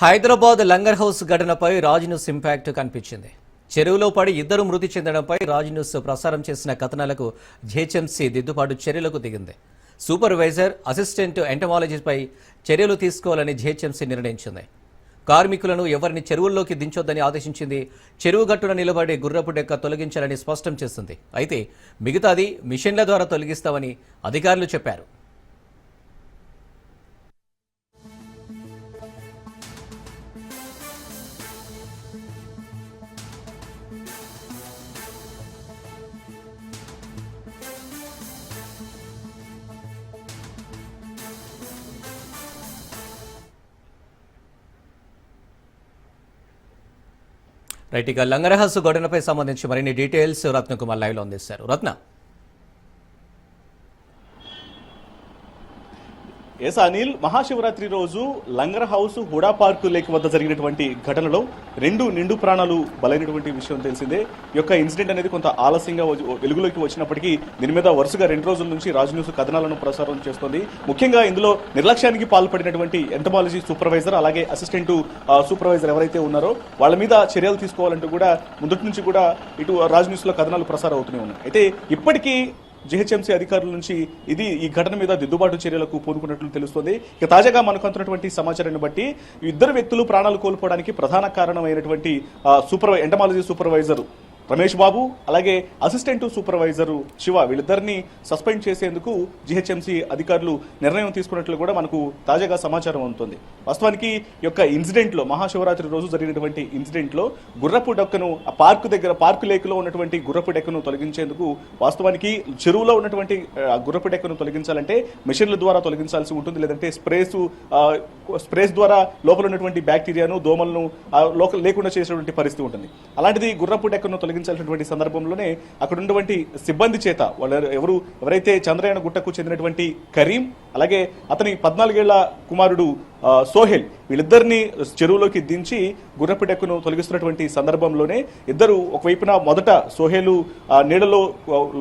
Hyderabad langar house ఘటనపై Raj news impact కనిపించింది. చెరువులో పడి ఇద్దరు మృతి చెందడంపై రాజ్ న్యూస్ ప్రసారం చేసిన కథనాలకు జేహెచ్ఎంసీ దిద్దుబాటు చర్యలకు దిగింది. సూపర్వైజర్ అసిస్టెంట్ ఎంటమాలజీపై చర్యలు తీసుకోవాలని జేహెచ్ఎంసీ నిర్ణయించింది. కార్మికులను ఎవరిని చెరువుల్లోకి దించొద్దని ఆదేశించింది. చెరువు గట్టున నిలబడి గుర్రపు డెక్క తొలగించాలని స్పష్టం చేసింది. అయితే మిగతాది మిషన్ల ద్వారా తొలగిస్తామని అధికారులు చెప్పారు. రైట్ ఇక లంగరహస్సు ఘటనపై సంబంధించి మరిన్ని డీటెయిల్స్ రత్నకుమార్ లైవ్లో అందిస్తారు. రత్న. ఎస్ అనిల్ మహాశివరాత్రి రోజు Langar house HUDA park lake వద్ద జరిగినటువంటి ఘటనలో రెండు నిండు ప్రాణాలు బలైనటువంటి విషయం తెలిసిందే. ఈ యొక్క ఇన్సిడెంట్ అనేది కొంత ఆలస్యంగా వెలుగులోకి వచ్చినప్పటికీ దీని మీద వరుసగా రెండు రోజుల నుంచి రాజ్ న్యూస్ కథనాలను ప్రసారం చేస్తోంది. ముఖ్యంగా ఇందులో నిర్లక్ష్యానికి పాల్పడినటువంటి ఎంటమాలజీ సూపర్వైజర్ అలాగే అసిస్టెంట్ సూపర్వైజర్ ఎవరైతే ఉన్నారో వాళ్ళ మీద చర్యలు తీసుకోవాలంటూ కూడా ముందటి నుంచి కూడా ఇటు రాజ్ న్యూస్లో కథనాలు ప్రసారం అవుతూనే ఉన్నాయి. అయితే ఇప్పటికీ జిహెచ్ఎంసీ అధికారుల నుంచి ఇది ఈ ఘటన మీద దిద్దుబాటు చర్యలకు పూనుకున్నట్లు తెలుస్తోంది. ఇక తాజాగా మనకు అందుతున్నటువంటి సమాచారాన్ని బట్టి ఇద్దరు వ్యక్తులు ప్రాణాలు కోల్పోవడానికి ప్రధాన కారణమైనటువంటి ఆ, సూపర్వై ఎంటమాలజీ సూపర్వైజర్ రమేష్ బాబు అలాగే అసిస్టెంట్ సూపర్వైజర్ శివ వీళ్ళిద్దరిని సస్పెండ్ చేసేందుకు జిహెచ్ఎంసీ అధికారులు నిర్ణయం తీసుకున్నట్లు కూడా మనకు తాజాగా సమాచారం అందుతుంది. వాస్తవానికి ఈ యొక్క ఇన్సిడెంట్లో మహాశివరాత్రి రోజు జరిగినటువంటి ఇన్సిడెంట్లో గుర్రపు డెక్కను ఆ పార్కు దగ్గర పార్కు లేక్లో ఉన్నటువంటి గుర్రపు డెక్కను తొలగించేందుకు వాస్తవానికి చెరువులో ఉన్నటువంటి గుర్రపు డెక్కను తొలగించాలంటే మిషన్ల ద్వారా తొలగించాల్సి ఉంటుంది. లేదంటే స్ప్రేస్ స్ప్రేస్ ద్వారా లోపల ఉన్నటువంటి బ్యాక్టీరియాను దోమలను లోకల్ లేకుండా చేసేటువంటి పరిస్థితి ఉంటుంది. అలాంటిది గుర్రపు డెక్కను తొలగించాల్సినటువంటి సందర్భంలోనే అక్కడ ఉన్నటువంటి సిబ్బంది చేత వాళ్ళు ఎవరు ఎవరైతే చంద్రయాన గుట్టకు చెందినటువంటి కరీం అలాగే అతని పద్నాలుగేళ్ళ కుమారుడు సోహెల్ వీళ్ళిద్దరిని చెరువులోకి దించి గుర్రపు డెక్కును తొలగిస్తున్నటువంటి సందర్భంలోనే ఇద్దరు ఒకవైపున మొదట సోహేలు ఆ, నీడలో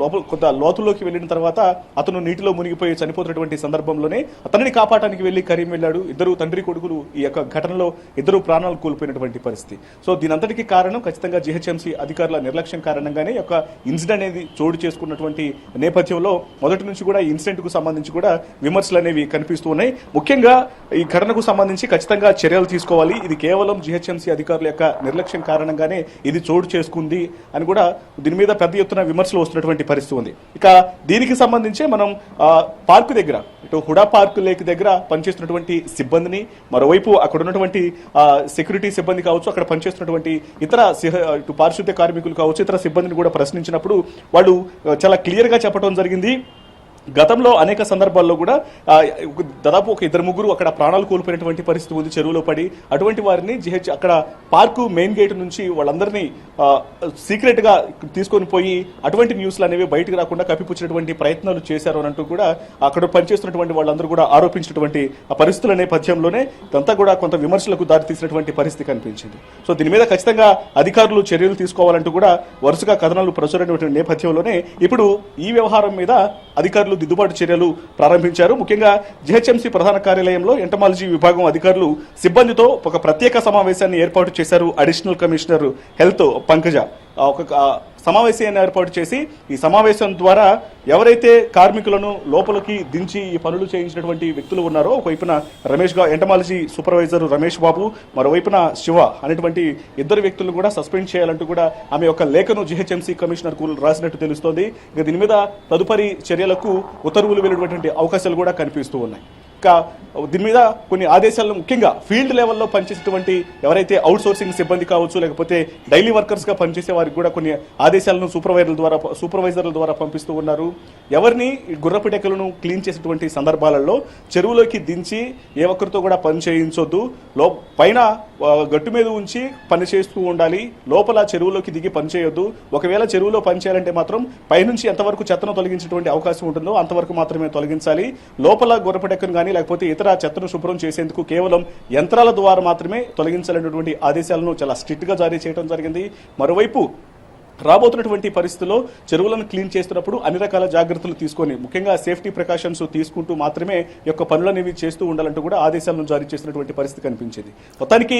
లోపల కొంత లోతుల్లోకి వెళ్ళిన తర్వాత అతను నీటిలో మునిగిపోయి చనిపోతున్నటువంటి సందర్భంలోనే అతనిని కాపాడటానికి వెళ్ళి కరీం వెళ్ళాడు. ఇద్దరు తండ్రి కొడుకులు ఈ యొక్క ఘటనలో ఇద్దరు ప్రాణాలు కోల్పోయినటువంటి పరిస్థితి. సో దీనంతటికి కారణం ఖచ్చితంగా జిహెచ్ఎంసీ అధికారుల నిర్లక్ష్యం కారణంగానే ఒక యొక్క ఇన్సిడెంట్ అనేది చోటు చేసుకున్నటువంటి నేపథ్యంలో మొదటి నుంచి కూడా ఈ ఇన్సిడెంట్కు సంబంధించి కూడా విమర్శలు అనేవి కనిపిస్తూ ఉన్నాయి. ముఖ్యంగా ఈ ఘటనకు సంబంధించి ఖచ్చితంగా చర్యలు తీసుకోవాలి. ఇది కేవలం జిహెచ్ఎంసీ అధికారుల యొక్క నిర్లక్ష్యం కారణంగానే ఇది చోటు చేసుకుంది అని కూడా దీని మీద పెద్ద ఎత్తున విమర్శలు వస్తున్నటువంటి పరిస్థితి ఉంది. ఇక దీనికి సంబంధించి మనం పార్కు దగ్గర ఇటు హుడా పార్క్ లేక్ దగ్గర పనిచేస్తున్నటువంటి సిబ్బందిని మరోవైపు అక్కడ ఉన్నటువంటి సెక్యూరిటీ సిబ్బంది కావచ్చు అక్కడ పనిచేస్తున్నటువంటి ఇతర ఇటు పారిశుద్ధ్య కార్మికులు కావచ్చు ఇతర సిబ్బందిని కూడా ప్రశ్నించినప్పుడు వాళ్ళు చాలా క్లియర్గా చెప్పడం జరిగింది. గతంలో అనేక సందర్భాల్లో కూడా దాదాపు ఒక ఇద్దరు ముగ్గురు అక్కడ ప్రాణాలు కోల్పోయినటువంటి పరిస్థితి ఉంది. చెరువులో పడి అటువంటి వారిని జిహెచ్ అక్కడ పార్కు మెయిన్ గేట్ నుంచి వాళ్ళందరినీ సీక్రెట్గా తీసుకొని పోయి అటువంటి న్యూస్లు అనేవి బయటకు రాకుండా కప్పిపుచ్చినటువంటి ప్రయత్నాలు చేశారు అని అంటూ కూడా అక్కడ పనిచేస్తున్నటువంటి వాళ్ళందరూ కూడా ఆరోపించినటువంటి ఆ పరిస్థితుల నేపథ్యంలోనే ఇదంతా కూడా కొంత విమర్శలకు దారితీసినటువంటి పరిస్థితి కనిపించింది. సో దీని మీద ఖచ్చితంగా అధికారులు చర్యలు తీసుకోవాలంటూ కూడా వరుసగా కథనాలు ప్రచురైనటువంటి నేపథ్యంలోనే ఇప్పుడు ఈ వ్యవహారం మీద అధికారులు దిద్దుబాటు చర్యలు ప్రారంభించారు. ముఖ్యంగా జిహెచ్ఎంసీ ప్రధాన కార్యాలయంలో ఎంటమాలజీ విభాగం అధికారులు సిబ్బందితో ఒక ప్రత్యేక సమావేశాన్ని ఏర్పాటు చేశారు అడిషనల్ కమిషనర్ హెల్త్ పంకజ. ఒక సమావేశాన్ని ఏర్పాటు చేసి ఈ సమావేశం ద్వారా ఎవరైతే కార్మికులను లోపలికి దించి ఈ పనులు చేయించినటువంటి వ్యక్తులు ఉన్నారో ఒకవైపున రమేష్గా ఎంటమాలజీ సూపర్వైజర్ రమేష్ బాబు మరోవైపున శివ అనేటువంటి ఇద్దరు వ్యక్తులను కూడా సస్పెండ్ చేయాలంటూ కూడా ఆమె యొక్క లేఖను జిహెచ్ఎంసీ కమిషనర్కు రాసినట్టు తెలుస్తోంది. ఇక దీని మీద తదుపరి చర్యలకు ఉత్తర్వులు వెళ్ళినటువంటి అవకాశాలు కూడా కనిపిస్తూ ఉన్నాయి. దీని మీద కొన్ని ఆదేశాలను ముఖ్యంగా ఫీల్డ్ లెవెల్లో పనిచేసేటువంటి ఎవరైతే అవుట్ సోర్సింగ్ సిబ్బంది కావచ్చు లేకపోతే డైలీ వర్కర్స్గా పనిచేసే వారికి కూడా కొన్ని ఆదేశాలను సూపర్వైజర్ల ద్వారా సూపర్వైజర్ల ద్వారా పంపిస్తూ ఉన్నారు. ఎవరిని గుర్రపిటకలను క్లీన్ చేసేటువంటి సందర్భాలలో చెరువులోకి దించి ఏ ఒక్కరితో కూడా పని చేయించొద్దు. లో పైన గట్టు మీద ఉంచి పని చేస్తూ ఉండాలి. లోపల చెరువులోకి దిగి పని చేయొద్దు. ఒకవేళ చెరువులో పని చేయాలంటే మాత్రం పైనుంచి ఎంతవరకు చెత్తను తొలగించేటువంటి అవకాశం ఉంటుందో అంతవరకు మాత్రమే తొలగించాలి. లోపల గుర్రపు కానీ కానీ లేకపోతే ఇతర చెత్తను శుభ్రం చేసేందుకు కేవలం యంత్రాల ద్వారా మాత్రమే తొలగించాలనేటువంటి ఆదేశాలను చాలా స్ట్రిక్ట్గా జారీ చేయడం జరిగింది. మరోవైపు రాబోతున్నటువంటి పరిస్థితుల్లో చెరువులను క్లీన్ చేస్తున్నప్పుడు అన్ని రకాల జాగ్రత్తలు తీసుకొని ముఖ్యంగా సేఫ్టీ ప్రికాషన్స్ తీసుకుంటూ మాత్రమే యొక్క పనులు అనేవి చేస్తూ ఉండాలంటూ కూడా ఆదేశాలను జారీ చేసినటువంటి పరిస్థితి కనిపించింది. మొత్తానికి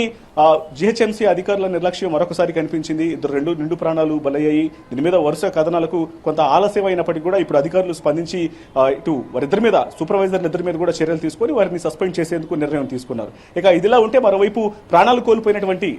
జిహెచ్ఎంసీ అధికారుల నిర్లక్ష్యం మరొకసారి కనిపించింది. ఇద్దరు రెండు నిండు ప్రాణాలు బలయ్యాయి. దీని మీద వరుస కథనాలకు కొంత ఆలస్యం అయినప్పటికీ కూడా ఇప్పుడు అధికారులు స్పందించి ఇటు వారిద్దరి మీద సూపర్వైజర్ ఇద్దరి మీద కూడా చర్యలు తీసుకొని వారిని సస్పెండ్ చేసేందుకు నిర్ణయం తీసుకున్నారు. ఇక ఇదిలా ఉంటే మరోవైపు ప్రాణాలు కోల్పోయినటువంటి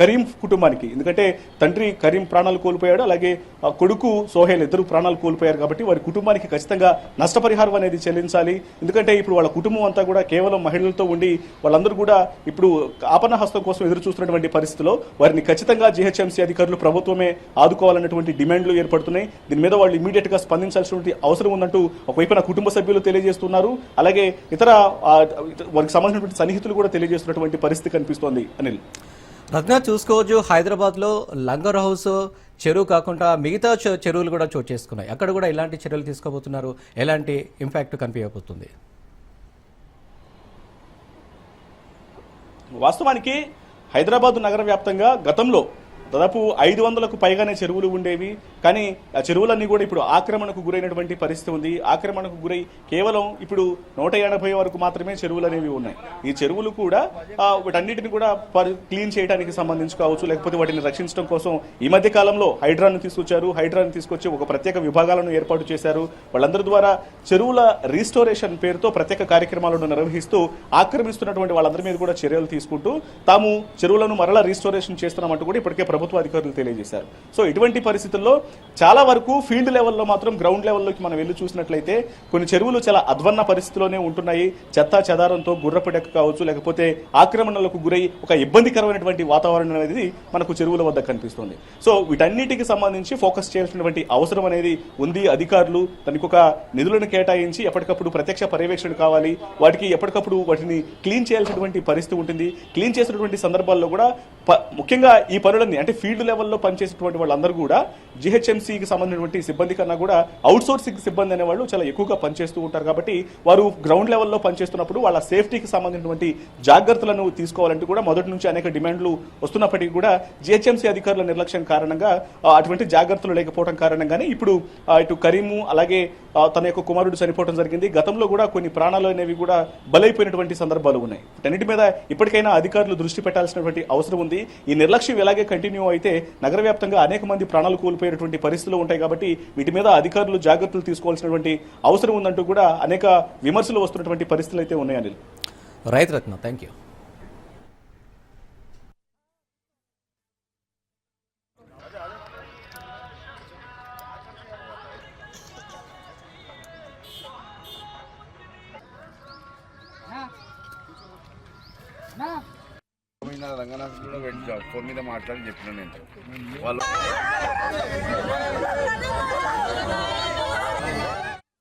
కరీం కుటుంబానికి ఎందుకంటే తండ్రి కరీం ప్రాణాలు కోల్పోయాడు. అలాగే ఆ, కొడుకు సోహేల్ ఇద్దరు ప్రాణాలు కోల్పోయారు కాబట్టి వారి కుటుంబానికి ఖచ్చితంగా నష్టపరిహారం అనేది చెల్లించాలి. ఎందుకంటే ఇప్పుడు వాళ్ళ కుటుంబం అంతా కూడా కేవలం మహిళలతో ఉండి వాళ్ళందరూ కూడా ఇప్పుడు ఆపణ హస్తం కోసం ఎదురు చూస్తున్నటువంటి పరిస్థితిలో వారిని ఖచ్చితంగా జీహెచ్ఎంసీ అధికారులు ప్రభుత్వమే ఆదుకోవాలన్నటువంటి డిమాండ్లు ఏర్పడుతున్నాయి. దీని మీద వాళ్ళు ఇమీడియట్గా స్పందించాల్సినటువంటి అవసరం ఉందంటూ ఒకవైపున కుటుంబ సభ్యులు తెలియజేస్తున్నారు. అలాగే ఇతర వారికి సంబంధించినటువంటి సన్నిహితులు కూడా తెలియజేస్తున్నటువంటి పరిస్థితి కనిపిస్తోంది. అనిల్. రత్న చూసుకోవచ్చు. హైదరాబాద్లో లంగర్ హౌస్ చెరువు కాకుండా మిగతా చె- చెరువులు కూడా చోటు చేసుకున్నాయి. అక్కడ కూడా ఎలాంటి చర్యలు తీసుకోబోతున్నారు? ఎలాంటి ఇంపాక్ట్ కనిపించబోతుంది? వాస్తవానికి హైదరాబాద్ నగర వ్యాప్తంగా గతంలో దాదాపు ఐదు వందలకు పైగానే చెరువులు ఉండేవి. కానీ ఆ చెరువులన్నీ కూడా ఇప్పుడు ఆక్రమణకు గురైనటువంటి పరిస్థితి ఉంది. ఆక్రమణకు గురై కేవలం ఇప్పుడు నూట ఎనభై వరకు మాత్రమే చెరువులు అనేవి ఉన్నాయి. ఈ చెరువులు కూడా వీటన్నిటిని కూడా క్లీన్ చేయడానికి సంబంధించి కావచ్చు లేకపోతే వాటిని రక్షించడం కోసం ఈ మధ్య కాలంలో హైడ్రాను తీసుకొచ్చారు. హైడ్రాను తీసుకొచ్చి ఒక ప్రత్యేక విభాగాలను ఏర్పాటు చేశారు. వాళ్ళందరి ద్వారా చెరువుల రీస్టోరేషన్ పేరుతో ప్రత్యేక కార్యక్రమాలను నిర్వహిస్తూ ఆక్రమిస్తున్నటువంటి వాళ్ళందరి మీద కూడా చర్యలు తీసుకుంటూ తాము చెరువులను మరలా రీస్టోరేషన్ చేస్తున్నామంటూ కూడా ఇప్పటికే ప్రభుత్వం అధికారులు తెలియజేశారు. సో ఇటువంటి పరిస్థితుల్లో చాలా వరకు ఫీల్డ్ లెవెల్లో మాత్రం గ్రౌండ్ లెవెల్లోకి మనం వెళ్ళి చూసినట్లయితే కొన్ని చెరువులు చాలా అధ్వన్న పరిస్థితిలోనే ఉంటున్నాయి. చెత్త చెదారంతో గుర్రపుడెక్క కావచ్చు లేకపోతే ఆక్రమణలకు గురై ఒక ఇబ్బందికరమైనటువంటి వాతావరణం అనేది మనకు చెరువుల వద్ద కనిపిస్తుంది. సో వీటన్నిటికి సంబంధించి ఫోకస్ చేయాల్సినటువంటి అవసరం అనేది ఉంది. అధికారులు దానికి ఒక నిధులను కేటాయించి ఎప్పటికప్పుడు ప్రత్యక్ష పర్యవేక్షణ కావాలి. వాటికి ఎప్పటికప్పుడు వాటిని క్లీన్ చేయాల్సినటువంటి పరిస్థితి ఉంటుంది. క్లీన్ చేసినటువంటి సందర్భాల్లో కూడా ముఖ్యంగా ఈ పనులన్నీ అంటే ఫీల్డ్ లెవెల్లో పనిచేసేటువంటి వాళ్ళందరూ కూడా జిహెచ్ఎంసీకి సంబంధించినటువంటి సిబ్బంది కన్నా కూడా అవుట్ సోర్సింగ్ సిబ్బంది అనే వాళ్ళు చాలా ఎక్కువగా పనిచేస్తూ ఉంటారు కాబట్టి వారు గ్రౌండ్ లెవెల్లో పనిచేస్తున్నప్పుడు వాళ్ళ సేఫ్టీకి సంబంధించినటువంటి జాగ్రత్తలను తీసుకోవాలంటే కూడా మొదటి నుంచి అనేక డిమాండ్లు వస్తున్నప్పటికీ కూడా జిహెచ్ఎంసీ అధికారుల నిర్లక్ష్యం కారణంగా అటువంటి జాగ్రత్తలు లేకపోవడం కారణంగానే ఇప్పుడు ఇటు కరీము అలాగే తన యొక్క కుమారుడు చనిపోవడం జరిగింది. గతంలో కూడా కొన్ని ప్రాణాలు అనేవి కూడా బలైపోయినటువంటి సందర్భాలు ఉన్నాయి. వీటన్నిటి మీద ఇప్పటికైనా అధికారులు దృష్టి పెట్టాల్సినటువంటి అవసరం ఉంది. ఈ నిర్లక్ష్యం ఎలాగే కంటిన్యూ అయితే నగర వ్యాప్తంగా అనేక మంది ప్రాణాలు కోల్పోయేటువంటి పరిస్థితులు ఉంటాయి కాబట్టి వీటి మీద అధికారులు జాగ్రత్తలు తీసుకోవాల్సినటువంటి అవసరం ఉందంటూ కూడా అనేక విమర్శలు వస్తున్నటువంటి పరిస్థితులు అయితే ఉన్నాయి అనిల్ రైతు రత్న థ్యాంక్ యూ మీద రంగనాథ్ కూడా వెళ్ళి ఫోన్ మీద మాట్లాడి చెప్పిన నేను. వాళ్ళు